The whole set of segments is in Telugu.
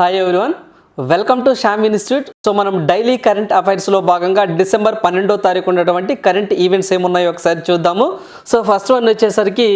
Hi everyone welcome to Shyam institute so మనం డైలీ కరెంట్ అఫైర్స్లో భాగంగా డిసెంబర్ పన్నెండో తారీఖు ఉన్నటువంటి కరెంట్ ఈవెంట్స్ ఏమున్నాయో ఒకసారి చూద్దాము. సో ఫస్ట్ వన్ వచ్చేసరికి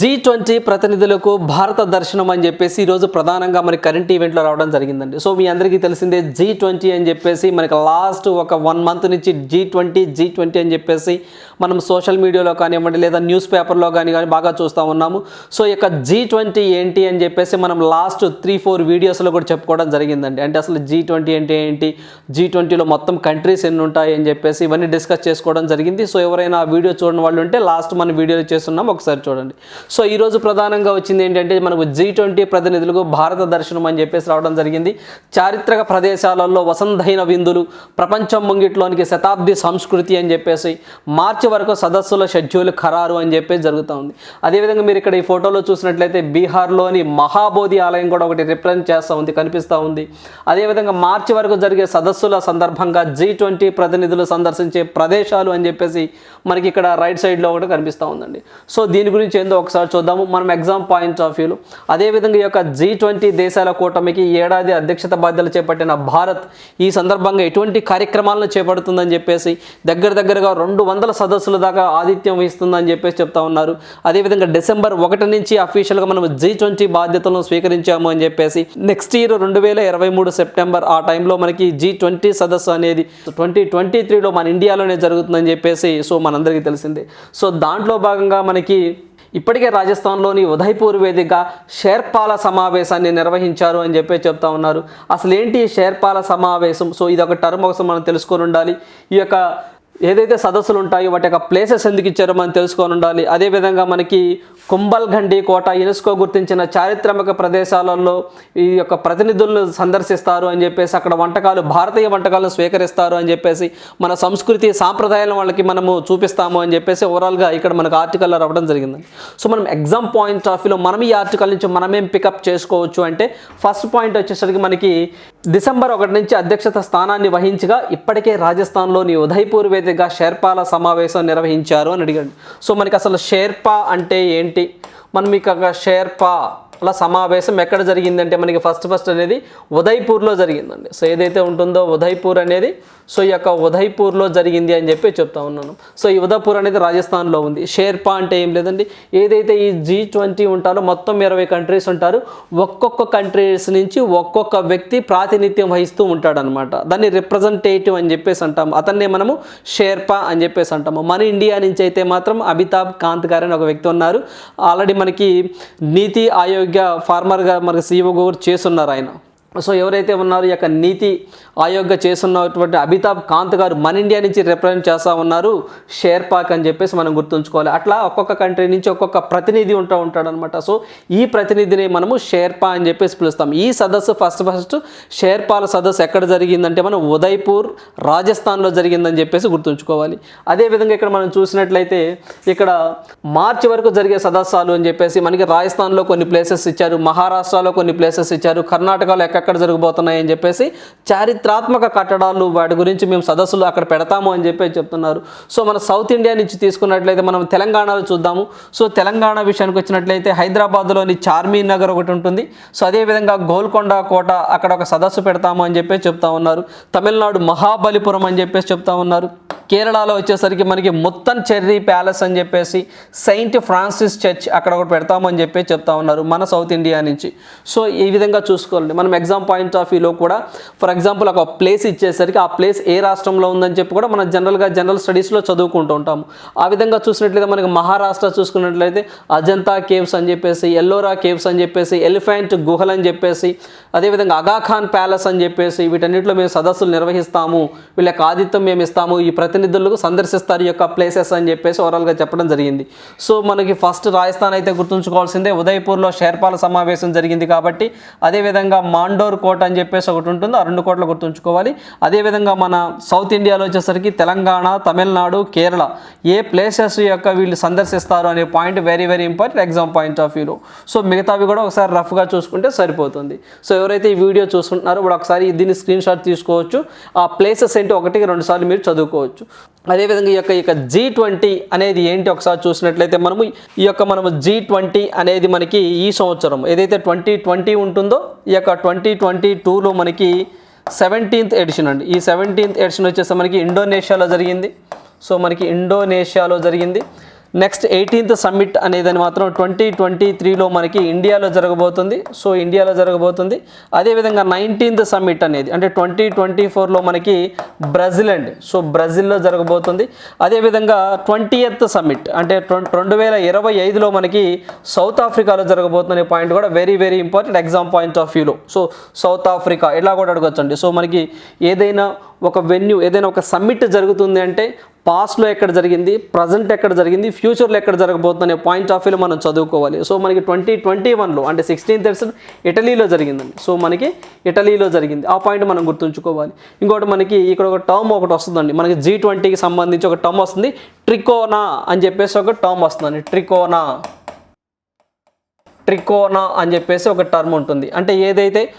జీ ట్వంటీ ప్రతినిధులకు భారత దర్శనం అని చెప్పేసి ఈరోజు ప్రధానంగా మనకి కరెంట్ ఈవెంట్లో రావడం జరిగిందండి. సో మీ అందరికీ తెలిసిందే జీ ట్వంటీ అని చెప్పేసి మనకి లాస్ట్ ఒక వన్ మంత్ నుంచి జీ ట్వంటీ జీ ట్వంటీ అని చెప్పేసి మనం సోషల్ మీడియాలో కానివ్వండి లేదా న్యూస్ పేపర్లో కానీ కానీ బాగా చూస్తూ ఉన్నాము. సో ఇక యొక్క జీ ట్వంటీ ఏంటి అని చెప్పేసి మనం లాస్ట్ త్రీ ఫోర్ వీడియోస్లో కూడా చెప్పుకోవడం జరిగిందండి. అంటే అసలు జీ ట్వంటీ అంటే ఏంటి జీ ట్వంటీలో మొత్తం కంట్రీస్ ఎన్ని ఉంటాయి అని చెప్పేసి ఇవన్నీ డిస్కస్ చేసుకోవడం జరిగింది. సో ఎవరైనా ఆ వీడియో చూడని వాళ్ళు ఉంటే లాస్ట్ మన వీడియోలో చేస్తున్నాం ఒకసారి చూడండి. సో ఈరోజు ప్రధానంగా వచ్చింది ఏంటంటే మనకు జీ ట్వంటీ ప్రతినిధులకు భారత దర్శనం అని చెప్పేసి రావడం జరిగింది. చారిత్రక ప్రదేశాలలో వసంతైన విందులు ప్రపంచం ముంగిట్లోనికి శతాబ్ది సంస్కృతి అని చెప్పేసి మార్చి వరకు సదస్సుల షెడ్యూల్ ఖరారు అని చెప్పేసి జరుగుతూ ఉంది. అదేవిధంగా మీరు ఇక్కడ ఈ ఫోటోలో చూసినట్లయితే బీహార్లోని మహాబోధి ఆలయం కూడా ఒకటి రిప్రజెంట్ చేస్తూ ఉంది కనిపిస్తూ ఉంది. అదేవిధంగా మార్చి వరకు జరిగే సదస్సుల సందర్భంగా జీ ట్వంటీ ప్రతినిధులు సందర్శించే ప్రదేశాలు అని చెప్పేసి మనకి ఇక్కడ రైట్ సైడ్లో ఒకటి కనిపిస్తూ ఉందండి. సో దీని గురించి ఏందో ఒకసారి చూద్దాము. మనం ఎగ్జామ్ పాయింట్ ఆఫ్ వ్యూలో అదేవిధంగా ఈ యొక్క జీ ట్వంటీ దేశాల కూటమికి ఈ ఏడాది అధ్యక్షత బాధ్యతలు చేపట్టిన భారత్ ఈ సందర్భంగా ఎటువంటి కార్యక్రమాలను చేపడుతుందని చెప్పేసి దగ్గర దగ్గరగా రెండు వందల సదస్సుల దాకా ఆతిథ్యం వహిస్తుందని చెప్పేసి చెప్తా ఉన్నారు. అదేవిధంగా డిసెంబర్ ఒకటి నుంచి అఫీషియల్గా మనం జీ ట్వంటీ బాధ్యతలను స్వీకరించాము అని చెప్పేసి నెక్స్ట్ ఇయర్ రెండు వేల ఇరవై మూడు సెప్టెంబర్ ఆ టైంలో మనకి జీ ట్వంటీ సదస్సు అనేది ట్వంటీ ట్వంటీ త్రీలో మన ఇండియాలోనే జరుగుతుందని చెప్పేసి సో మనందరికీ తెలిసిందే. సో దాంట్లో భాగంగా మనకి ఇప్పటికే రాజస్థాన్లోని ఉదయ్పూర్ వేదికగా షేర్పాల సమావేశాన్ని నిర్వహించారు అని చెప్పి చెప్తా ఉన్నారు. అసలు ఏంటి షేర్పాల సమావేశం? సో ఇది ఒక టర్మ్ కోసం మనం తెలుసుకొని ఉండాలి. ఈ యొక్క ఏదైతే సదస్సులు ఉంటాయో వాటి యొక్క ప్లేసెస్ ఎందుకు ఇచ్చారో మనం తెలుసుకొని ఉండాలి. అదేవిధంగా మనకి కుంబల్ఘండి కోట యునెస్కో గుర్తించిన చారిత్రక ప్రదేశాలలో ఈ యొక్క ప్రతినిధులను సందర్శిస్తారు అని చెప్పేసి అక్కడ వంటకాలు భారతీయ వంటకాలను స్వీకరిస్తారు అని చెప్పేసి మన సంస్కృతి సాంప్రదాయాలను వాళ్ళకి మనము చూపిస్తాము అని చెప్పేసి ఓవరాల్గా ఇక్కడ మనకు ఆర్టికల్లో రావడం జరిగింది. సో మనం ఎగ్జామ్ పాయింట్ ఆఫ్ వ్యూలో మనం ఈ ఆర్టికల్ నుంచి మనమేం పికప్ చేసుకోవచ్చు అంటే ఫస్ట్ పాయింట్ వచ్చేసరికి మనకి డిసెంబర్ ఒకటి నుంచి అధ్యక్షత స్థానాన్ని వహించగా ఇప్పటికే రాజస్థాన్లోని ఉదయ్పూర్ వేదికగా షేర్పాల సమావేశం నిర్వహించారు అని అడిగాడు. సో మనకి అసలు షేర్పా అంటే ఏంటి? మనం మీకు షేర్పా అలా సమావేశం ఎక్కడ జరిగిందంటే మనకి ఫస్ట్ ఫస్ట్ అనేది ఉదయ్పూర్లో జరిగిందండి. సో ఏదైతే ఉంటుందో ఉదయ్పూర్ అనేది సో ఈ యొక్క ఉదయ్పూర్లో జరిగింది అని చెప్పి చెప్తా ఉన్నాను. సో ఈ ఉదయ్పూర్ అనేది రాజస్థాన్లో ఉంది. షేర్పా అంటే ఏం లేదండి. ఏదైతే ఈ జీ ట్వంటీ ఉంటారో మొత్తం ఇరవై కంట్రీస్ ఉంటారు. ఒక్కొక్క కంట్రీస్ నుంచి ఒక్కొక్క వ్యక్తి ప్రాతినిధ్యం వహిస్తూ ఉంటాడనమాట దాన్ని రిప్రజెంటేటివ్ అని చెప్పేసి అంటాము. అతన్నే మనము షేర్పా అని చెప్పేసి అంటాము. మన ఇండియా నుంచి అయితే మాత్రం అమితాబ్ కాంత్ గారు అని ఒక వ్యక్తి ఉన్నారు. ఆల్రెడీ మనకి నీతి ఆరోగ్య ఫార్మర్గా మరి సీఈఓ కూడా చేస్తున్నారు ఆయన. సో ఎవరైతే ఉన్నారో ఈ యొక్క నీతి ఆయోగ్గా చేస్తున్నటువంటి అమితాబ్ కాంత్ గారు మన ఇండియా నుంచి రిప్రజెంట్ చేస్తూ ఉన్నారు. షేర్పాక్ అని చెప్పేసి మనం గుర్తుంచుకోవాలి. అట్లా ఒక్కొక్క కంట్రీ నుంచి ఒక్కొక్క ప్రతినిధి ఉంటూ ఉంటాడనమాట సో ఈ ప్రతినిధిని మనము షేర్పా అని చెప్పేసి పిలుస్తాం. ఈ సదస్సు ఫస్ట్ ఫస్ట్ షేర్పాల సదస్సు ఎక్కడ జరిగిందంటే మనం ఉదయ్పూర్ రాజస్థాన్లో జరిగిందని చెప్పేసి గుర్తుంచుకోవాలి. అదేవిధంగా ఇక్కడ మనం చూసినట్లయితే ఇక్కడ మార్చి వరకు జరిగే సదస్సాలు అని చెప్పేసి మనకి రాజస్థాన్లో కొన్ని ప్లేసెస్ ఇచ్చారు. మహారాష్ట్రలో కొన్ని ప్లేసెస్ ఇచ్చారు. కర్ణాటకలో ఎక్కడెక్కడ జరగబోతున్నాయి అని చెప్పేసి చారిత్రాత్మక కట్టడాలు వాటి గురించి మేము సదస్సులు అక్కడ పెడతాము అని చెప్పి చెప్తున్నారు. సో మన సౌత్ ఇండియా నుంచి తీసుకున్నట్లయితే మనం తెలంగాణలో చూద్దాము. సో తెలంగాణ విషయానికి వచ్చినట్లయితే హైదరాబాద్లోని చార్మీ నగర్ ఒకటి ఉంటుంది. సో అదేవిధంగా గోల్కొండ కోట అక్కడ ఒక సదస్సు పెడతాము అని చెప్పి చెప్తా ఉన్నారు. తమిళనాడు మహాబలిపురం అని చెప్పేసి చెప్తా ఉన్నారు. కేరళలో వచ్చేసరికి మనకి మొత్తం చెర్రీ ప్యాలెస్ అని చెప్పేసి సెయింట్ ఫ్రాన్సిస్ చర్చ్ అక్కడ ఒకటి పెడతామని చెప్పి చెప్తా ఉన్నారు మన సౌత్ ఇండియా నుంచి. సో ఈ విధంగా చూసుకోవాలి మనం ఎగ్జామ్ పాయింట్ ఆఫ్ వ్యూలో కూడా ఫర్ ఎగ్జాంపుల్ ఒక ప్లేస్ ఇచ్చేసరికి ఆ ప్లేస్ ఏ రాష్ట్రంలో ఉందని చెప్పి కూడా మనం జనరల్గా జనరల్ స్టడీస్లో చదువుకుంటూ ఉంటాము. ఆ విధంగా చూసినట్లయితే మనకి మహారాష్ట్ర చూసుకున్నట్లయితే అజంతా కేవ్స్ అని చెప్పేసి ఎల్లోరా కేవ్స్ అని చెప్పేసి ఎలిఫెంట్ గుహలు అని చెప్పేసి అదేవిధంగా అగాఖాన్ ప్యాలెస్ అని చెప్పేసి వీటన్నిటిలో మేము సదస్సులు నిర్వహిస్తాము. వీళ్ళకి ఆదిత్యం మేము ఇస్తాము. ఈ ప్రతి ప్రతినిధులకు సందర్శిస్తారు ఈ యొక్క ప్లేసెస్ అని చెప్పేసి ఓవరాల్గా చెప్పడం జరిగింది. సో మనకి ఫస్ట్ రాజస్థాన్ అయితే గుర్తుంచుకోవాల్సిందే. ఉదయపూర్లో షేర్పాల సమావేశం జరిగింది కాబట్టి అదేవిధంగా మాండోర్ కోట అని చెప్పేసి ఒకటి ఉంటుందో ఆ రెండు కోట్లు గుర్తుంచుకోవాలి. అదేవిధంగా మన సౌత్ ఇండియాలో వచ్చేసరికి తెలంగాణ తమిళనాడు కేరళ ఏ ప్లేసెస్ యొక్క వీళ్ళు సందర్శిస్తారు అనే point very very important exam point of వ్యూలో సో మిగతావి కూడా ఒకసారి రఫ్గా చూసుకుంటే సరిపోతుంది. సో ఎవరైతే ఈ వీడియో చూసుకుంటున్నారో ఇప్పుడు ఒకసారి దీన్ని స్క్రీన్ షాట్ తీసుకోవచ్చు. ఆ ప్లేసెస్ ఏంటి ఒకటికి రెండు సార్లు మీరు చదువుకోవచ్చు. అదేవిధంగా ఈ యొక్క ఈ యొక్క జీ ట్వంటీ అనేది ఏంటి? ఒకసారి చూసినట్లయితే మనము ఈ యొక్క మనము జీ ట్వంటీ అనేది మనకి ఈ సంవత్సరం ఏదైతే ట్వంటీ ట్వంటీ ఉంటుందో ఈ యొక్క ట్వంటీ ట్వంటీ టూలో మనకి సెవెంటీన్త్ ఎడిషన్ అండి. ఈ సెవెంటీన్త్ ఎడిషన్ వచ్చేసి మనకి ఇండోనేషియాలో జరిగింది. సో మనకి ఇండోనేషియాలో జరిగింది. నెక్స్ట్ ఎయిటీన్త్ సమ్మిట్ అనేది మాత్రం ట్వంటీ ట్వంటీ త్రీలో మనకి ఇండియాలో జరగబోతుంది. సో ఇండియాలో జరగబోతుంది. అదేవిధంగా నైన్టీన్త్ సమ్మిట్ అనేది అంటే ట్వంటీ ట్వంటీ ఫోర్లో మనకి బ్రెజిల్ అండి. సో బ్రెజిల్లో జరగబోతుంది. అదేవిధంగా ట్వంటీయత్ సమ్మిట్ అంటే రెండు వేల ఇరవై ఐదులో మనకి సౌత్ ఆఫ్రికాలో జరగబోతుందనే పాయింట్ కూడా very very important exam point of వ్యూలో సో సౌత్ ఆఫ్రికా ఇలా కూడా అడగొచ్చండి. సో మనకి ఏదైనా ఒక వెన్యూ ఏదైనా ఒక సమ్మిట్ జరుగుతుంది అంటే పాస్ట్లో ఎక్కడ జరిగింది ప్రజెంట్ ఎక్కడ జరిగింది ఫ్యూచర్లో ఎక్కడ జరగబోతుంది అనే పాయింట్ ఆఫ్ వ్యూలో మనం చదువుకోవాలి. సో మనకి ట్వంటీ ట్వంటీ వన్లో అంటే సిక్స్టీన్త్ ఎడిషన్ ఇటలీలో జరిగిందండి. సో మనకి ఇటలీలో జరిగింది. ఆ పాయింట్ మనం గుర్తుంచుకోవాలి. ఇంకోటి మనకి ఇక్కడ ఒక టర్మ్ ఒకటి వస్తుందండి. మనకి జీ ట్వంటీకి సంబంధించి ఒక టర్మ్ వస్తుంది. ట్రికోనా అని చెప్పేసి ఒక టర్మ్ వస్తుందండి. ట్రికోనా. ట్రికోనా అని చెప్పేసి ఒక టర్మ్ ఉంటుంది. అంటే ఏదైతే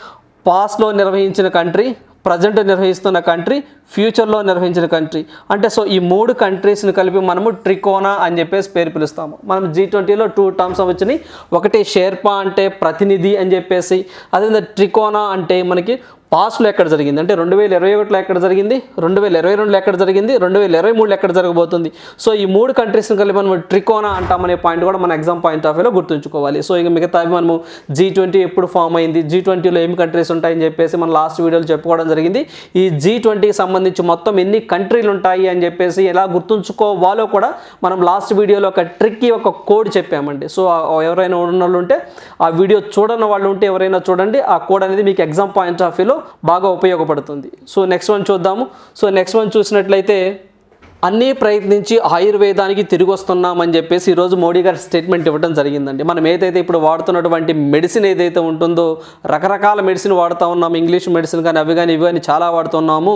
పాస్ట్లో నిర్వహించిన కంట్రీ ప్రజెంట్ నిర్వహిస్తున్న కంట్రీ ఫ్యూచర్లో నిర్వహించిన కంట్రీ. అంటే సో ఈ మూడు కంట్రీస్ని కలిపి మనము ట్రికోనా అని చెప్పేసి పేరు పిలుస్తాము. మనం జీ ట్వంటీలో టూ టర్మ్స్ వచ్చినాయి ఒకటి షేర్పా అంటే ప్రతినిధి అని చెప్పేసి అదేవిధంగా ట్రికోనా అంటే మనకి పాస్ట్లో ఎక్కడ జరిగింది? అంటే రెండు వేల ఇరవై ఒకటిలో ఎక్కడ జరిగింది? రెండు వేల ఇరవై రెండులో ఎక్కడ జరిగింది? రెండు వేల ఇరవై మూడులో ఎక్కడ జరగబోతుంది? సో ఈ మూడు కంట్రీస్ని కలిపి మనం ట్రికోనా అంటామనే పాయింట్ కూడా మన ఎగ్జామ్ పాయింట్ ఆఫ్ వ్యూలో గుర్తుంచుకోవాలి. సో ఇక మిగతా మనము జీ ట్వంటీ ఎప్పుడు ఫామ్ అయింది? జీ ట్వంటీలో ఏమి కంట్రీస్ ఉంటాయని చెప్పేసి మనం లాస్ట్ వీడియోలో చెప్పుకోవడం జరిగింది. ఈ జీ ట్వంటీకి సంబంధించి మొత్తం ఎన్ని కంట్రీలు ఉంటాయి అని చెప్పేసి ఎలా గుర్తుంచుకోవాలో కూడా మనం లాస్ట్ వీడియోలో ఒక ట్రిక్కి ఒక కోడ్ చెప్పామండి. సో ఎవరైనా ఉన్న వాళ్ళు ఉంటే ఆ వీడియో చూడని వాళ్ళు ఉంటే ఎవరైనా చూడండి. ఆ కోడ్ అనేది మీకు ఎగ్జామ్ పాయింట్ ఆఫ్ వ్యూలో బాగా ఉపయోగపడుతుంది. సో నెక్స్ట్ వన్ చూద్దాము. సో నెక్స్ట్ వన్ చూసినట్లయితే అన్నీ ప్రయత్నించి ఆయుర్వేదానికి తిరిగి వస్తున్నామని చెప్పేసి ఈరోజు మోడీ గారు స్టేట్మెంట్ ఇవ్వడం జరిగిందండి. మనం ఏదైతే ఇప్పుడు వాడుతున్నటువంటి మెడిసిన్ ఏదైతే ఉంటుందో రకరకాల మెడిసిన్ వాడుతూ ఉన్నాము ఇంగ్లీష్ మెడిసిన్ కానీ అవి కానీ ఇవి కానీ చాలా వాడుతున్నాము.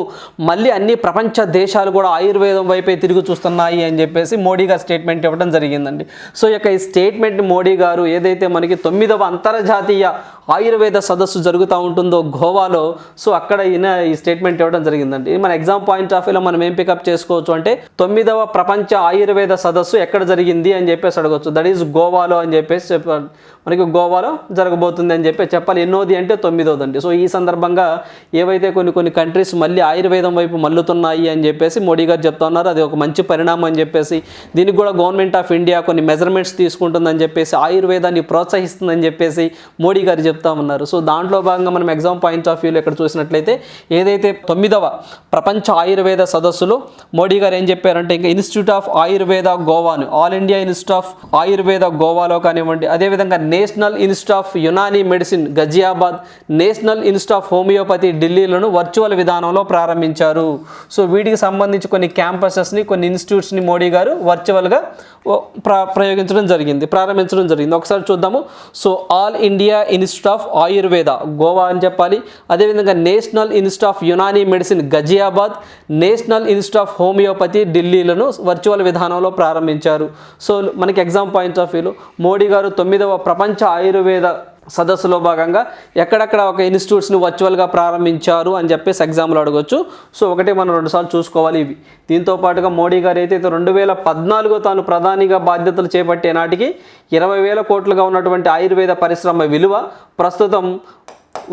మళ్ళీ అన్ని ప్రపంచ దేశాలు కూడా ఆయుర్వేదం వైపే తిరిగి చూస్తున్నాయి అని చెప్పేసి మోడీ గారు స్టేట్మెంట్ ఇవ్వడం జరిగిందండి. సో ఈ యొక్క ఈ స్టేట్మెంట్ మోడీ గారు ఏదైతే మనకి తొమ్మిదవ అంతర్జాతీయ ఆయుర్వేద సదస్సు జరుగుతూ ఉంటుందో గోవాలో. సో అక్కడ ఈయన ఈ స్టేట్మెంట్ ఇవ్వడం జరిగిందండి. మన ఎగ్జామ్ పాయింట్ ఆఫ్ వ్యూలో మనం ఏం పికప్ చేసుకోవచ్చు అంటే తొమ్మిదవ ప్రపంచ ఆయుర్వేద సదస్సు ఎక్కడ జరిగింది అని చెప్పేసి అడగవచ్చు దట్ ఈస్ గోవాలో అని చెప్పేసి మనకి గోవాలో జరగబోతుంది అని చెప్పి చెప్పాలి. ఎన్నోది అంటే తొమ్మిదోది అండి సో ఈ సందర్భంగా ఏవైతే కొన్ని కొన్ని కంట్రీస్ మళ్ళీ ఆయుర్వేదం వైపు మల్లుతున్నాయి అని చెప్పేసి మోడీ గారు చెప్తా ఉన్నారు. అది ఒక మంచి పరిణామం అని చెప్పేసి దీనికి కూడా గవర్నమెంట్ ఆఫ్ ఇండియా కొన్ని మెజర్మెంట్స్ తీసుకుంటుందని చెప్పేసి ఆయుర్వేదాన్ని ప్రోత్సహిస్తుందని చెప్పేసి మోడీ గారు చెప్తా ఉన్నారు. సో దాంట్లో భాగంగా మనం ఎగ్జామ్ పాయింట్ ఆఫ్ వ్యూలో ఇక్కడ చూసినట్లయితే ఏదైతే తొమ్మిదవ ప్రపంచ ఆయుర్వేద సదస్సులో మోడీ గారు ఏం చెప్పారంటే ఇంకా institute of Ayurveda గోవాను all India institute of Ayurveda గోవాలో కానివ్వండి అదేవిధంగా national institute of Unani medicine Ghaziabad national institute of homeopathy ఢిల్లీలను virtual విధానంలో ప్రారంభించారు. సో వీటికి సంబంధించి కొన్ని క్యాంపసెస్ని కొన్ని ఇన్స్టిట్యూట్స్ని మోడీ గారు వర్చువల్గా ప్రయోగించడం జరిగింది ప్రారంభించడం జరిగింది. ఒకసారి చూద్దాము. So all India institute of Ayurveda Goa అని చెప్పాలి. అదేవిధంగా national institute of Unani medicine Ghaziabad national institute of homeopathy ఢిల్లీలను virtual విధానంలో ప్రారంభించారు. సో మనకి ఎగ్జామ్ పాయింట్ ఆఫ్ వ్యూలో మోడీ గారు తొమ్మిదవ ప్రపంచ ఆయుర్వేద సదస్సులో భాగంగా ఎక్కడెక్కడ ఒక ఇన్స్టిట్యూట్స్ని వర్చువల్గా ప్రారంభించారు అని చెప్పేసి ఎగ్జామ్లో అడగొచ్చు. సో ఒకటి మనం రెండుసార్లు చూసుకోవాలి ఇవి. దీంతో పాటుగా మోడీ గారు అయితే రెండు వేల పద్నాలుగో తాను ప్రధానిగా బాధ్యతలు చేపట్టే నాటికి ఇరవై వేల కోట్లుగా ఉన్నటువంటి ఆయుర్వేద పరిశ్రమ విలువ ప్రస్తుతం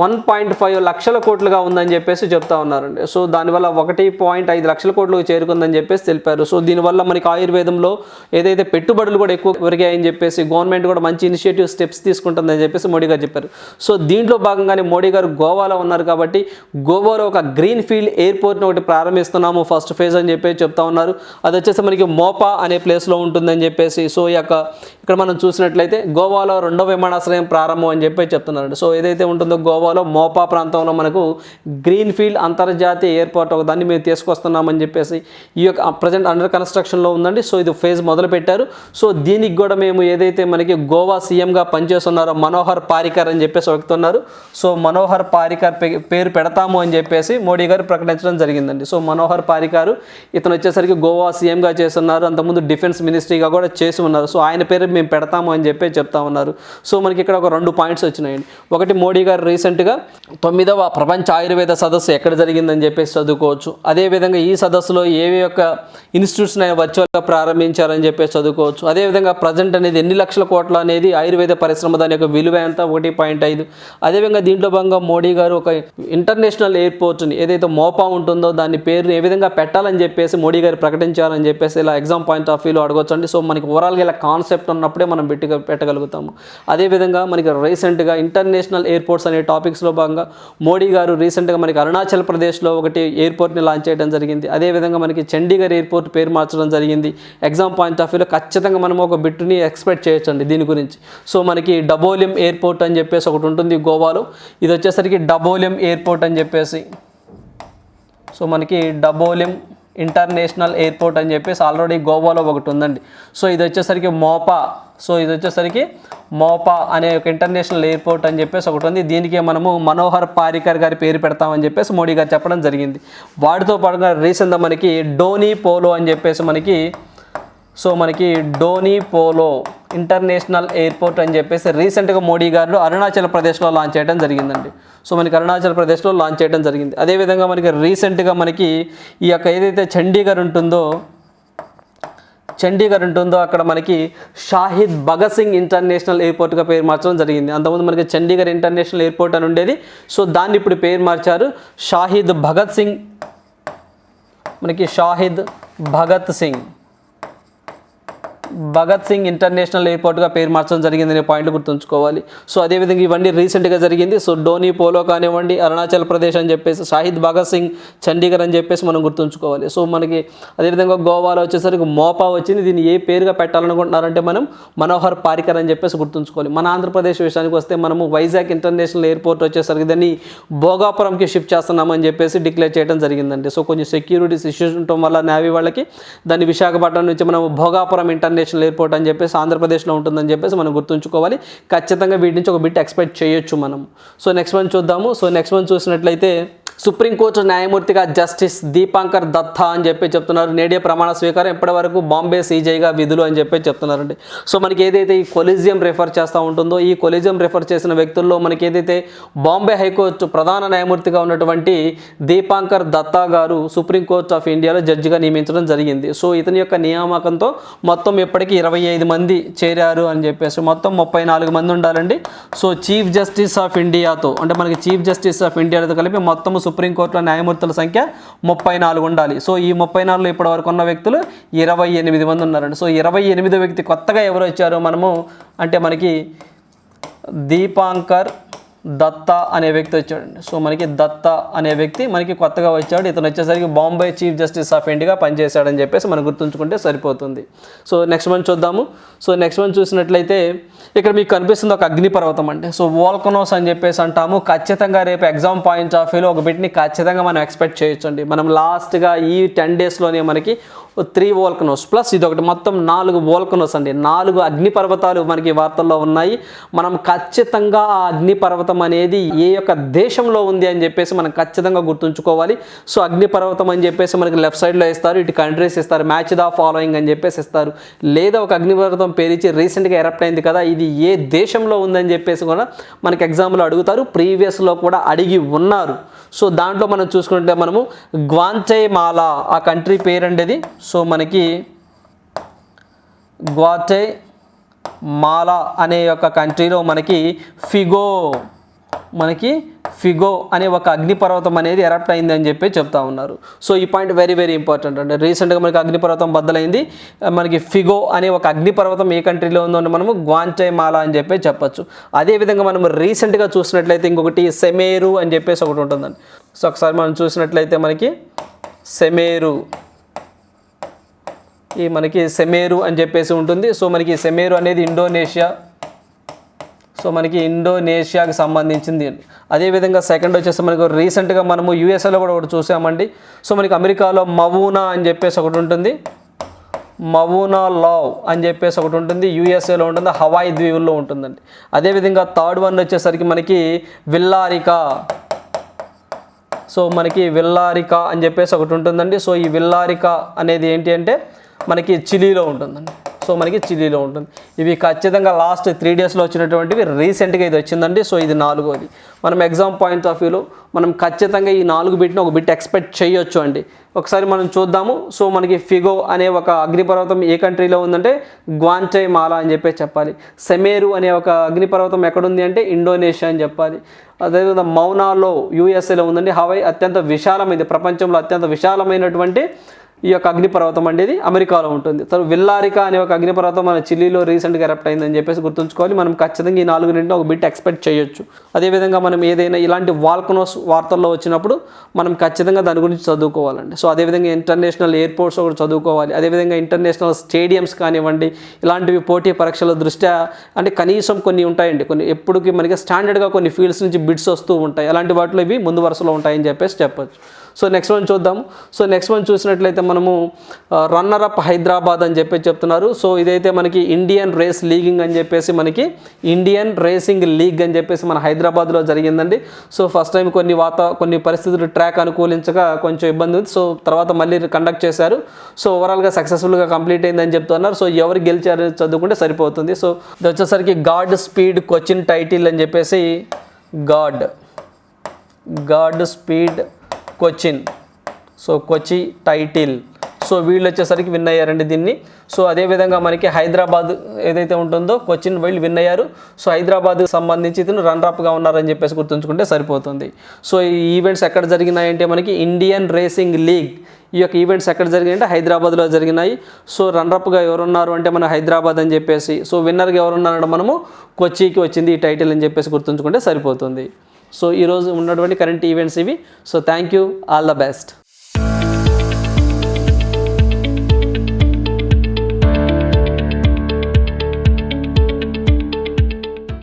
వన్ పాయింట్ ఫైవ్ లక్షల కోట్లుగా ఉందని చెప్పేసి చెప్తా ఉన్నారండి. సో దానివల్ల ఒకటి పాయింట్ ఐదు లక్షల కోట్లకు చేరుకుందని చెప్పేసి తెలిపారు. సో దీనివల్ల మనకి ఆయుర్వేదంలో ఏదైతే పెట్టుబడులు కూడా ఎక్కువ పెరిగాయని చెప్పేసి గవర్నమెంట్ కూడా మంచి ఇనిషియేటివ్ స్టెప్స్ తీసుకుంటుందని చెప్పేసి మోడీ గారు చెప్పారు. సో దీంట్లో భాగంగానే మోడీ గారు గోవాలో ఉన్నారు కాబట్టి గోవాలో ఒక గ్రీన్ ఫీల్డ్ ఎయిర్పోర్ట్ని ఒకటి ప్రారంభిస్తున్నాము ఫస్ట్ ఫేజ్ అని చెప్పేసి చెప్తా ఉన్నారు. అది వచ్చేసి మనకి మోపా అనే ప్లేస్లో ఉంటుందని చెప్పేసి సో ఈ యొక్క ఇక్కడ మనం చూసినట్లయితే గోవాలో రెండో విమానాశ్రయం ప్రారంభం అని చెప్పి చెప్తున్నారు సో ఏదైతే ఉంటుందో గోవాలో మోపా ప్రాంతంలో మనకు గ్రీన్ ఫీల్డ్ అంతర్జాతీయ ఎయిర్పోర్ట్ ఒక దాన్ని మేము తీసుకొస్తున్నామని చెప్పేసి ఈ యొక్క ప్రజెంట్ అండర్ కన్స్ట్రక్షన్లో ఉందండి. సో ఇది ఫేజ్ మొదలు పెట్టారు సో దీనికి కూడా మేము ఏదైతే మనకి గోవా సీఎంగా పనిచేస్తున్నారో మనోహర్ పారికర్ అని చెప్పేసి చెప్తున్నారు సో మనోహర్ పారికర్ పే- పేరు పెడతాము అని చెప్పేసి మోడీ గారు ప్రకటించడం జరిగిందండి. సో మనోహర్ పారికారు ఇతను వచ్చేసరికి గోవా సీఎంగా చేస్తున్నారు. అంతకుముందు డిఫెన్స్ మినిస్ట్రీగా కూడా చేసి ఉన్నారు. సో ఆయన పేరు మేము పెడతాము అని చెప్పి చెప్తా ఉన్నారు. సో మనకి ఇక్కడ ఒక రెండు పాయింట్స్ వచ్చినాయండి. ఒకటి మోడీ గారు రీసెంట్గా తొమ్మిదవ ప్రపంచ ఆయుర్వేద సదస్సు ఎక్కడ జరిగిందని చెప్పేసి చదువుకోవచ్చు. అదేవిధంగా ఈ సదస్సులో ఏవి యొక్క ఇన్స్టిట్యూట్స్ని ఆయన వర్చువల్గా ప్రారంభించారని చెప్పేసి చదువుకోవచ్చు. అదేవిధంగా ప్రజెంట్ అనేది ఎన్ని లక్షల కోట్ల అనేది ఆయుర్వేద పరిశ్రమ దాని యొక్క విలువ ఎంత? ఒకటి పాయింట్ ఐదు. అదేవిధంగా దీంట్లో భాగంగా మోడీ గారు ఒక ఇంటర్నేషనల్ ఎయిర్పోర్ట్ని ఏదైతే మోపా ఉంటుందో దాని పేరుని ఏ విధంగా పెట్టాలని చెప్పేసి మోడీ గారు ప్రకటించారని చెప్పేసి ఇలా ఎగ్జామ్ పాయింట్ ఆఫ్ వ్యూలో అడగొచ్చండి. సో మనకి ఓవరాల్గా ఇలా కాన్సెప్ట్ ఉన్నప్పుడే మనం పెట్టి పెట్టగలుగుతాము. అదేవిధంగా మనకి రీసెంట్గా ఇంటర్నేషనల్ ఎయిర్పోర్ట్స్ అనే టాపిక్స్లో భాగంగా మోడీ గారు రీసెంట్గా మనకి అరుణాచల్ ప్రదేశ్లో ఒకటి ఎయిర్పోర్ట్ని లాంచ్ చేయడం జరిగింది. అదేవిధంగా మనకి చండీగఢ్ ఎయిర్పోర్ట్ పేరు మార్చడం జరిగింది. ఎగ్జామ్ పాయింట్ ఆఫ్ వ్యూలో ఖచ్చితంగా మనం ఒక బిట్టుని ఎక్స్పెక్ట్ చేయొచ్చండి దీని గురించి. సో మనకి డబోలియం ఎయిర్పోర్ట్ అని చెప్పేసి ఒకటి ఉంటుంది గోవాలో. ఇది వచ్చేసరికి డబోలియం ఎయిర్పోర్ట్ అని చెప్పేసి. సో మనకి డబోలిం ఇంటర్నేషనల్ ఎయిర్పోర్ట్ అని చెప్పేసి ఆల్రెడీ గోవాలో ఒకటి ఉందండి. సో ఇది వచ్చేసరికి మోపా సో ఇది వచ్చేసరికి మోపా అనే ఒక ఇంటర్నేషనల్ ఎయిర్పోర్ట్ అని చెప్పేసి ఒకటి ఉంది. దీనికి మనము మనోహర్ పారికర్ గారి పేరు పెడతామని చెప్పేసి మోడీ గారు చెప్పడం జరిగింది. వాటితో పాటుగా రీసెంట్గా మనకి డోనీ పోలో అని చెప్పేసి మనకి సో మనకి డోనీ పోలో ఇంటర్నేషనల్ ఎయిర్పోర్ట్ అని చెప్పేసి రీసెంట్గా మోడీ గారు అరుణాచల్ ప్రదేశ్లో లాంచ్ చేయడం జరిగిందండి. సో మనకి అరుణాచల్ ప్రదేశ్లో లాంచ్ చేయడం జరిగింది. అదేవిధంగా మనకి రీసెంట్గా మనకి ఈ యొక్క ఏదైతే చండీగఢ్ ఉంటుందో చండీగఢ్ ఉంటుందో అక్కడ మనకి షాహిద్ భగత్ సింగ్ ఇంటర్నేషనల్ ఎయిర్పోర్ట్గా పేరు మార్చడం జరిగింది. అంతకుముందు మనకి చండీగఢ్ ఇంటర్నేషనల్ ఎయిర్పోర్ట్ అని ఉండేది. సో దాన్ని ఇప్పుడు పేరు మార్చారు షాహిద్ భగత్ సింగ్. మనకి షాహిద్ భగత్ సింగ్. భగత్ సింగ్ ఇంటర్నేషనల్ ఎయిర్పోర్ట్గా పేరు మార్చడం జరిగిందనే పాయింట్ గుర్తుంచుకోవాలి. సో అదేవిధంగా ఇవన్నీ రీసెంట్గా జరిగింది. సో డోనీ పోలో కానివ్వండి అరుణాచల్ ప్రదేశ్ అని చెప్పేసి షాహిద్ భగత్ సింగ్ చండీగఢ్ అని చెప్పేసి మనం గుర్తుంచుకోవాలి. సో మనకి అదేవిధంగా గోవాలో వచ్చేసరికి మోపా వచ్చింది. దీన్ని ఏ పేరుగా పెట్టాలనుకుంటున్నారంటే మనం మనోహర్ పారికర్ అని చెప్పేసి గుర్తుంచుకోవాలి. మన ఆంధ్రప్రదేశ్ విషయానికి వస్తే మనము వైజాగ్ ఇంటర్నేషనల్ ఎయిర్పోర్ట్ వచ్చేసరికి దాన్ని భోగాపురంకి షిఫ్ట్ చేస్తున్నామని చెప్పేసి డిక్లేర్ చేయడం జరిగిందండి. సో కొంచెం సెక్యూరిటీస్ ఇష్యూస్ ఉండటం వల్ల నేవీ వాళ్ళకి దాన్ని విశాఖపట్నం నుంచి మనం భోగాపురం ఇంటర్నేషనల్ ఎయిర్పోర్ట్ అని చెప్పేసి ఆంధ్రప్రదేశ్లో ఉంటుందని చెప్పేసి మనం గుర్తుంచుకోవాలి. ఖచ్చితంగా వీటి నుంచి ఒక బిట్ ఎక్స్పెక్ట్ చేయొచ్చు మనం. సో నెక్స్ట్ వన్ చూద్దాము. సో నెక్స్ట్ వన్ చూసినట్లయితే సుప్రీంకోర్టు న్యాయమూర్తిగా జస్టిస్ దీపాంకర్ దత్తా అని చెప్పి చెప్తున్నారు. నేడే ప్రమాణ స్వీకారం. ఇప్పటివరకు బాంబే సీజైగా విధులు అని చెప్పి చెప్తున్నారండి. సో మనకి ఏదైతే ఈ కొలిజియం రిఫర్ చేస్తూ ఉంటుందో ఈ కొలిజియం రిఫర్ చేసిన వ్యక్తుల్లో మనకి ఏదైతే బాంబే హైకోర్టు ప్రధాన న్యాయమూర్తిగా ఉన్నటువంటి దీపాంకర్ దత్తా గారు సుప్రీంకోర్టు ఆఫ్ ఇండియాలో జడ్జిగా నియమించడం జరిగింది. సో ఇతని యొక్క నియామకంతో మొత్తం ఇప్పటికీ ఇరవై ఐదు మంది చేరారు అని చెప్పేసి మొత్తం ముప్పై నాలుగు మంది ఉండాలండి. సో చీఫ్ జస్టిస్ ఆఫ్ ఇండియాతో అంటే మనకి చీఫ్ జస్టిస్ ఆఫ్ ఇండియాతో కలిపి మొత్తం సుప్రీంకోర్టులో న్యాయమూర్తుల సంఖ్య ముప్పై నాలుగు ఉండాలి. సో ఈ ముప్పై నాలుగులో ఇప్పటి వరకు ఉన్న వ్యక్తులు ఇరవై ఎనిమిది మంది ఉన్నారండి. సో ఇరవై ఎనిమిదో వ్యక్తి కొత్తగా ఎవరు వచ్చారో మనము అంటే మనకి దీపాంకర్ దత్త అనే వ్యక్తి వచ్చాడండి. సో మనకి దత్త అనే వ్యక్తి మనకి కొత్తగా వచ్చాడు. ఇతను వచ్చేసరికి బాంబే చీఫ్ జస్టిస్ ఆఫ్ ఇండియాగా పనిచేశాడని చెప్పేసి మనం గుర్తుంచుకుంటే సరిపోతుంది. సో నెక్స్ట్ వన్ చూద్దాము. సో నెక్స్ట్ వన్ చూసినట్లయితే ఇక్కడ మీకు కనిపిస్తుంది ఒక అగ్నిపర్వతం అండి. సో వోల్కనోస్ అని చెప్పేసి అంటాము. ఖచ్చితంగా రేపు ఎగ్జామ్ పాయింట్ ఆఫ్ వ్యూలో ఒక బిట్ని ఖచ్చితంగా మనం ఎక్స్పెక్ట్ చేయొచ్చండి. మనం లాస్ట్గా ఈ టెన్ డేస్లోనే మనకి త్రీ వోల్కనోస్. ప్లస్ ఇది ఒకటి మొత్తం నాలుగు వోల్కనోస్ అండి. నాలుగు అగ్నిపర్వతాలు మనకి వార్తల్లో ఉన్నాయి. మనం ఖచ్చితంగా ఆ అగ్నిపర్వతం అనేది ఏ యొక్క దేశంలో ఉంది అని చెప్పేసి మనం ఖచ్చితంగా గుర్తుంచుకోవాలి. సో అగ్నిపర్వతం అని చెప్పేసి మనకి లెఫ్ట్ సైడ్లో ఇస్తారు ఇటు కంట్రీస్ ఇస్తారు మ్యాచ్ ద ఫాలోయింగ్ అని చెప్పేసి ఇస్తారు లేదా ఒక అగ్నిపర్వతం పేరిచి రీసెంట్గా ఎరప్ట్ అయింది కదా ఇది ఏ దేశంలో ఉందని చెప్పేసి కూడా మనకి ఎగ్జామ్లో అడుగుతారు. ప్రీవియస్లో కూడా అడిగి ఉన్నారు. సో దాంట్లో మనం చూసుకుంటే మనము గ్వాంచైమాలా ఆ కంట్రీ పేరు అండి సో మనకి గ్వాటే మాలా అనే యొక్క కంట్రీలో మనకి ఫిగో మనకి ఫిగో అనే ఒక అగ్నిపర్వతం అనేది ఎరప్ట్ అయింది అని చెప్పి చెప్తా ఉన్నారు. సో ఈ పాయింట్ వెరీ వెరీ ఇంపార్టెంట్ అంటే రీసెంట్గా మనకి అగ్నిపర్వతం బద్దలైంది. మనకి ఫిగో అనే ఒక అగ్నిపర్వతం ఏ కంట్రీలో ఉందో అంటే మనము? గ్వాంచైమాలా అని చెప్పి చెప్పొచ్చు. అదేవిధంగా మనం రీసెంట్గా చూసినట్లయితే ఇంకొకటి సెమేరు అని చెప్పేసి ఒకటి ఉంటుందండి. సో ఒకసారి మనం చూసినట్లయితే మనకి సెమేరు ఈ మనకి సెమేరు అని చెప్పేసి ఉంటుంది. సో మనకి సెమేరు అనేది ఇండోనేషియా. సో మనకి ఇండోనేషియాకి సంబంధించింది. అదేవిధంగా సెకండ్ వచ్చేసి మనకు రీసెంట్గా మనము యూఎస్ఏలో కూడా ఒకటి చూసామండి. సో మనకి అమెరికాలో మవూనా అని చెప్పేసి ఒకటి ఉంటుంది. మవూనా లావ్ అని చెప్పేసి ఒకటి ఉంటుంది. యూఎస్ఏలో ఉంటుంది. హవాయి ద్వీపుల్లో ఉంటుందండి. అదేవిధంగా థర్డ్ వన్ వచ్చేసరికి మనకి విల్లారికా. సో మనకి విల్లారికా అని చెప్పేసి ఒకటి ఉంటుందండి. సో ఈ విల్లారికా అనేది ఏంటి అంటే మనకి చిలీలో ఉంటుందండి. సో మనకి చిలీలో ఉంటుంది. ఇవి ఖచ్చితంగా లాస్ట్ త్రీ డేస్లో వచ్చినటువంటివి రీసెంట్గా ఇది వచ్చిందండి. సో ఇది నాలుగోది. మనం ఎగ్జామ్ పాయింట్ ఆఫ్ వ్యూలో మనం ఖచ్చితంగా ఈ నాలుగు బిట్ని ఒక బిట్ ఎక్స్పెక్ట్ చేయొచ్చు అండి. ఒకసారి మనం చూద్దాము. సో మనకి ఫిగో అనే ఒక అగ్నిపర్వతం ఏ కంట్రీలో ఉందంటే గ్వాంచై మాలా అని చెప్పి చెప్పాలి. సెమేరు అనే ఒక అగ్నిపర్వతం ఎక్కడుంది అంటే ఇండోనేషియా అని చెప్పాలి. అదేవిధంగా మౌనాలో యూఎస్ఏలో ఉందండి. హవాయి అత్యంత విశాలమైంది. ప్రపంచంలో అత్యంత విశాలమైనటువంటి ఈ యొక్క అగ్నిపర్వతం అనేది అమెరికాలో ఉంటుంది. తర్వాత విల్లారిక అనే ఒక అగ్నిపర్వతం మన చిల్లీలో రీసెంట్గా ఎరప్ట్ అయిందని చెప్పేసి గుర్తుంచుకోవాలి. మనం ఖచ్చితంగా ఈ నాలుగు రెండింటిని ఒక బిట్ ఎక్స్పెక్ట్ చేయొచ్చు. అదేవిధంగా మనం ఏదైనా ఇలాంటి వాల్కనోస్ వార్తల్లో వచ్చినప్పుడు మనం ఖచ్చితంగా దాని గురించి చదువుకోవాలండి. సో అదేవిధంగా ఇంటర్నేషనల్ ఎయిర్పోర్ట్స్ కూడా చదువుకోవాలి. అదేవిధంగా ఇంటర్నేషనల్ స్టేడియంస్ కానివ్వండి ఇలాంటివి పోటీ పరీక్షల దృష్ట్యా అంటే కనీసం కొన్ని ఉంటాయండి. కొన్ని ఎప్పటికీ మనకి స్టాండర్డ్గా కొన్ని ఫీల్డ్స్ నుంచి బిడ్స్ వస్తూ ఉంటాయి. అలాంటి వాటిలో ఇవి ముందు వరుసలో ఉంటాయని చెప్పేసి చెప్పొచ్చు. సో నెక్స్ట్ వన్ చూద్దాం. సో నెక్స్ట్ వన్ చూసినట్లయితే మనము రన్నర్ అప్ హైదరాబాద్ అని చెప్పి చెప్తున్నారు. సో ఇదైతే మనకి ఇండియన్ రేస్ లీగింగ్ అని చెప్పేసి మనకి ఇండియన్ రేసింగ్ లీగ్ అని చెప్పేసి మన హైదరాబాద్లో జరిగిందండి. సో ఫస్ట్ టైం కొన్ని వాత కొన్ని పరిస్థితులు ట్రాక్ అనుకూలించక కొంచెం ఇబ్బంది ఉంది. సో తర్వాత మళ్ళీ కండక్ట్ చేశారు. సో ఓవరాల్గా సక్సెస్ఫుల్గా కంప్లీట్ అయిందని చెప్తున్నారు. సో ఎవరు గెలిచారు చదువుకుంటే సరిపోతుంది. సో ఇది వచ్చేసరికి గాడ్ స్పీడ్ కొచ్చిన్ టైటిల్ అని చెప్పేసి god god speed Cochin so Kochi title. So వీళ్ళు వచ్చేసరికి విన్ అయ్యారండి దీన్ని. సో అదేవిధంగా మనకి హైదరాబాద్ ఏదైతే ఉంటుందో కొచ్చిన్ వీళ్ళు విన్ అయ్యారు. సో హైదరాబాద్కి సంబంధించి ఇతను రన్రప్గా ఉన్నారని చెప్పేసి గుర్తుంచుకుంటే సరిపోతుంది. సో ఈ ఈవెంట్స్ ఎక్కడ జరిగినాయంటే మనకి ఇండియన్ రేసింగ్ లీగ్ ఈ యొక్క ఈవెంట్స్ ఎక్కడ జరిగినాయంటే హైదరాబాద్లో జరిగినాయి. సో రన్రప్గా ఎవరున్నారు అంటే మన హైదరాబాద్ అని చెప్పేసి. సో విన్నర్గా ఎవరున్నారంటే మనము కొచ్చికి వచ్చింది ఈ టైటిల్ అని చెప్పేసి గుర్తుంచుకుంటే సరిపోతుంది. సో ఈరోజు ఉన్నటువంటి కరెంట్ ఈవెంట్స్ ఇవి. So thank you all the best